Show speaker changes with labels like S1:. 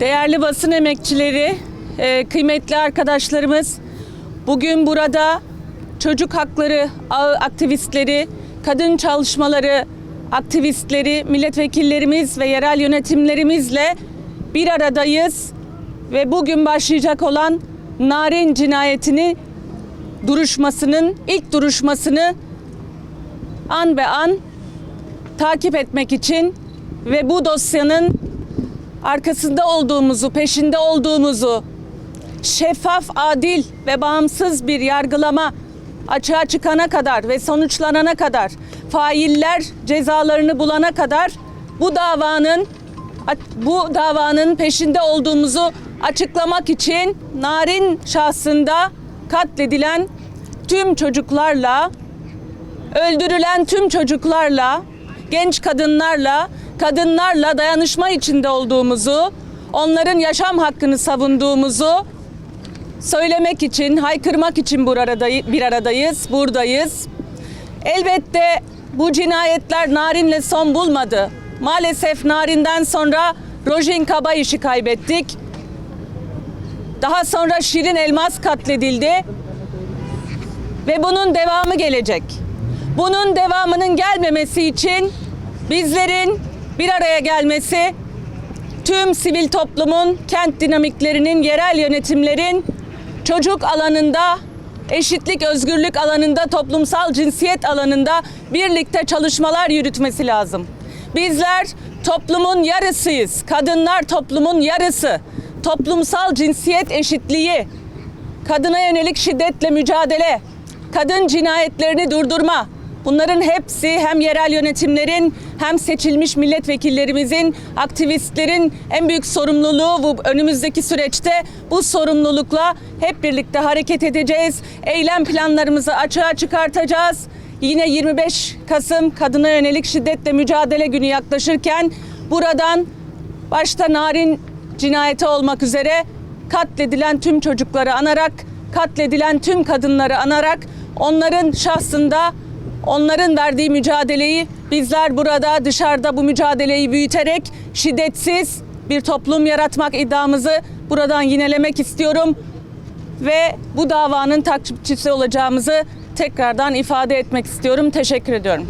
S1: Değerli basın emekçileri, e, kıymetli arkadaşlarımız, bugün burada çocuk hakları aktivistleri, kadın çalışmaları aktivistleri, milletvekillerimiz ve yerel yönetimlerimizle bir aradayız ve bugün başlayacak olan Narin cinayetini duruşmasının ilk duruşmasını an be an takip etmek için ve bu dosyanın arkasında olduğumuzu, peşinde olduğumuzu, şeffaf, adil ve bağımsız bir yargılama açığa çıkana kadar ve sonuçlanana kadar, failler cezalarını bulana kadar bu davanın bu davanın peşinde olduğumuzu açıklamak için Narin şahsında katledilen tüm çocuklarla öldürülen tüm çocuklarla, genç kadınlarla, kadınlarla dayanışma içinde olduğumuzu, onların yaşam hakkını savunduğumuzu söylemek için, haykırmak için bir, aradayı, bir aradayız, buradayız. Elbette bu cinayetler Narin'le son bulmadı. Maalesef Narin'den sonra Rojin Kabayiş'i kaybettik. Daha sonra Şirin Elmas katledildi. Ve bunun devamı gelecek. Bunun devamının gelmemesi için bizlerin bir araya gelmesi, tüm sivil toplumun, kent dinamiklerinin, yerel yönetimlerin çocuk alanında, eşitlik, özgürlük alanında, toplumsal cinsiyet alanında birlikte çalışmalar yürütmesi lazım. Bizler toplumun yarısıyız. Kadınlar toplumun yarısı. Toplumsal cinsiyet eşitliği, kadına yönelik şiddetle mücadele, kadın cinayetlerini durdurma. Bunların hepsi hem yerel yönetimlerin hem seçilmiş milletvekillerimizin, aktivistlerin en büyük sorumluluğu bu önümüzdeki süreçte bu sorumlulukla hep birlikte hareket edeceğiz. Eylem planlarımızı açığa çıkartacağız. Yine 25 Kasım Kadına Yönelik Şiddetle Mücadele Günü yaklaşırken buradan başta Narin cinayeti olmak üzere katledilen tüm çocukları anarak, katledilen tüm kadınları anarak onların şahsında onların verdiği mücadeleyi bizler burada dışarıda bu mücadeleyi büyüterek şiddetsiz bir toplum yaratmak iddiamızı buradan yinelemek istiyorum ve bu davanın takipçisi olacağımızı tekrardan ifade etmek istiyorum. Teşekkür ediyorum.